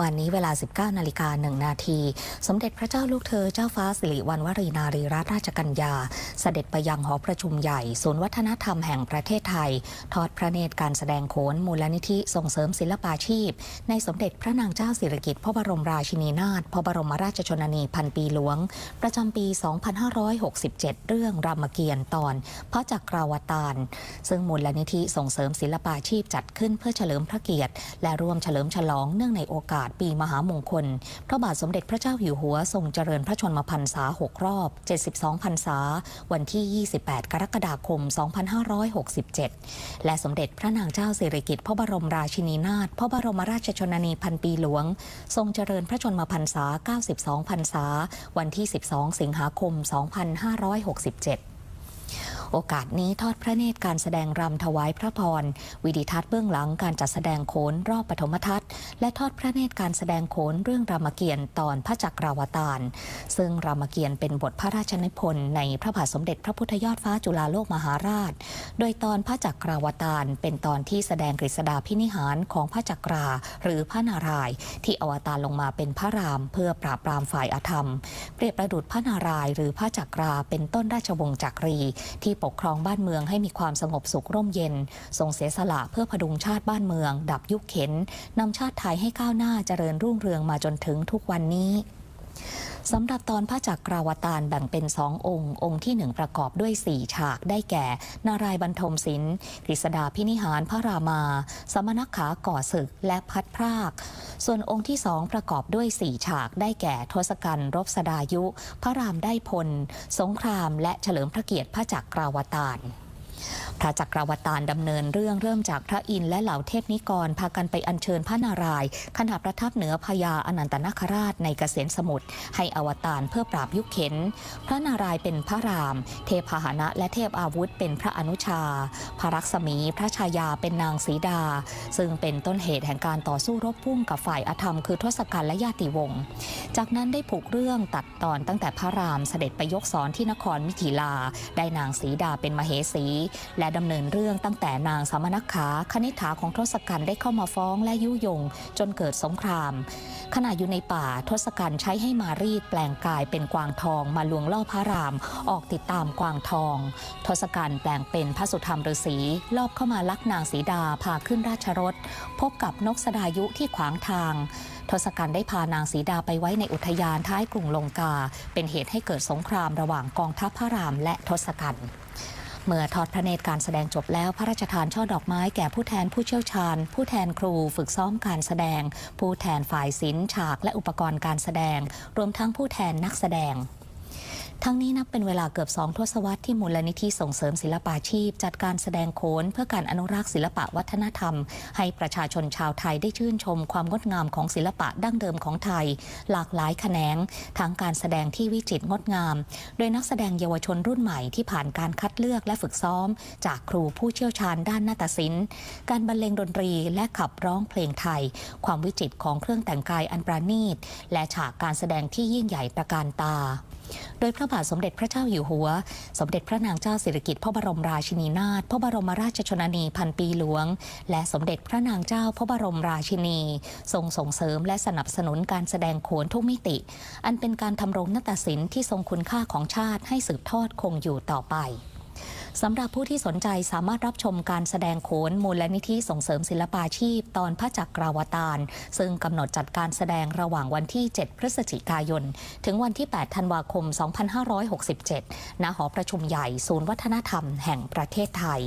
วันนี้เวลา 19นาฬิกา1นาที สมเด็จพระเจ้าลูกเธอเจ้าฟ้าสิริวัณวรีนารีรัตนราชกัญญา เสด็จไปยังหอประชุมใหญ่ ศูนย์วัฒนธรรมแห่งประเทศไทย ทอดพระเนตรการแสดงโขนมูลนิธิส่งเสริมศิลปาชีพ ในสมเด็จพระนางเจ้าสิริกิติ์พระบรมราชินีนาถพระบรมราชชนนีพันปีหลวง ประจำปี 2567 เรื่องรามเกียรติ์ตอนพระจักราวตารซึ่งมูลนิธิส่งเสริมศิลปาชีพจัดขึ้นเพื่อเฉลิมพระเกียรติ และร่วมเฉลิมฉลองเนื่องในโอกาสปีมหามงคล พระบาทสมเด็จพระเจ้าอยู่หัวทรงเจริญพระชนมพรรษา 6 รอบ 72 พรรษา วันที่ 28 กรกฎาคม 2567 และสมเด็จพระนางเจ้าสิริกิติ์พระบรมราชินีนาถพระบรมราชชนนีพันปีหลวง ทรงเจริญพระชนมพรรษา 92 พรรษา วันที่ 12 สิงหาคม 2567 โอกาสนี้ทอดพระเนตรการแสดงรำถวายพระพร วิดิทัศน์เบื้องหลังการจัดแสดงโขนรอบปฐมทัศน์ และทอดพระเนตรการแสดงโขนเรื่องรามเกียรติ์ตอนพระจักราวตาร ซึ่งรามเกียรติ์เป็นบทพระราชนิพนธ์ในพระบาทสมเด็จพระพุทธยอดฟ้าจุฬาโลกมหาราช โดยตอนพระจักราวตารเป็นตอนที่แสดงกฤษดาพินิหารของพระจักรา หรือพระนารายณ์ที่อวตารลงมาเป็นพระราม เพื่อปราบปรามฝ่ายอธรรม เปรียบประดุจพระนารายณ์หรือพระจักราเป็นต้นราชวงศ์จักรีที่ปกครองบ้านเมืองให้มีความสงบสุขร่มเย็น ทรงเสียสละเพื่อพดุงชาติบ้านเมือง ดับยุคเข็นนำชาติไทยให้ก้าวหน้าเจริญรุ่งเรืองมาจนถึงทุกวันนี้ สำหรับตอนพระจักราวตารแบ่งเป็นสององค์ องค์ที่หนึ่งประกอบด้วยสี่ฉากได้แก่ นารายณ์บรรทมศิลป์กฤษดาพินิหารพระรามา สมณขาก่อศึกและพัดพราก ส่วนองค์ที่สองประกอบด้วยสี่ฉากได้แก่ทศกัณฐ์รบสดายุ พระรามได้พล สงครามและเฉลิมพระเกียรติพระจักราวตาร พระจักราวตารดำเนินเรื่องเริ่มจากพระอินทร์และเหล่าเทพนิกร พากันไปอัญเชิญพระนารายณ์ขณะประทับเหนือพญาอนันตนาคราชในเกษตรสมุทรให้อวตารเพื่อปราบยุคเข็น พระนารายณ์เป็นพระราม เทพพาหนะและเทพอาวุธเป็นพระอนุชา พระรักษมีพระชายาเป็นนางสีดา ซึ่งเป็นต้นเหตุแห่งการต่อสู้รบพุ่งกับฝ่ายอธรรมคือทศกัณฐ์และญาติวงศ์จากนั้นได้ผูกเรื่องตัดตอนตั้งแต่พระรามเสด็จไปยกสอนที่นครมิถิลา ได้นางสีดาเป็นมเหสีและดำเนินเรื่องตั้งแต่นางสามนักขาคณิษฐาของทศกัณฐ์ได้เข้ามาฟ้องและยุยง จนเกิดสงคราม ขณะอยู่ในป่าทศกัณฐ์ใช้ให้มารีดแปลงกายเป็นกวางทองมาลวงล่อพระราม ออกติดตามกวางทอง ทศกัณฐ์แปลงเป็นพระสุธรรมฤาษีลอบเข้ามาลักนางสีดาพาขึ้นราชรถ พบกับนกสดายุที่ขวางทางทศกัณฐ์ได้พานางสีดาไปไว้ในอุทยานท้ายกรุงลงกา เป็นเหตุให้เกิดสงครามระหว่างกองทัพพระรามและทศกัณฐ์ เมื่อทอดพระเนตรการแสดงจบแล้วพระราชทานช่อดอกไม้แก่ผู้แทนผู้เชี่ยวชาญ ผู้แทนครูฝึกซ้อมการแสดง ผู้แทนฝ่ายศิลป์ฉากและอุปกรณ์การแสดง รวมทั้งผู้แทนนักแสดง ทั้งนี้นับเป็นเวลาเกือบสองทศวรรษที่มูลนิธิส่งเสริมศิลปาชีพ จัดการแสดงโขนเพื่อการอนุรักษ์ศิลปะวัฒนธรรม ให้ประชาชนชาวไทยได้ชื่นชมความงดงามของศิลปะดั้งเดิมของไทย หลากหลายแขนงทั้งการแสดงที่วิจิตรงดงาม โดยนักแสดงเยาวชนรุ่นใหม่ที่ผ่านการคัดเลือกและฝึกซ้อม จากครูผู้เชี่ยวชาญด้านนาฏศิลป์ การบรรเลงดนตรีและขับร้องเพลงไทย ความวิจิตรของเครื่องแต่งกายอันประณีตและฉากการแสดงที่ยิ่งใหญ่ตระการตา โดยพระบาทสมเด็จพระเจ้าอยู่หัว สมเด็จพระนางเจ้าสิริกิติ์พระบรมราชินีนาถพระบรมราชชนนีพันปีหลวง และสมเด็จพระนางเจ้าพระบรมราชินี ทรงส่งเสริมและสนับสนุนการแสดงโขนทุกมิติ อันเป็นการทำรงนาฏศิลป์ที่ทรงคุณค่าของชาติให้สืบทอดคงอยู่ต่อไป สำหรับผู้ที่สนใจสามารถรับชมการแสดงโขนมูลนิธิส่งเสริมศิลปาชีพ ตอนพระจักราวตารซึ่งกำหนดจัดการแสดงระหว่างวันที่ 7 พฤศจิกายน ถึงวันที่ 8 ธันวาคม 2567 ณ หอประชุมใหญ่ศูนย์วัฒนธรรมแห่งประเทศไทย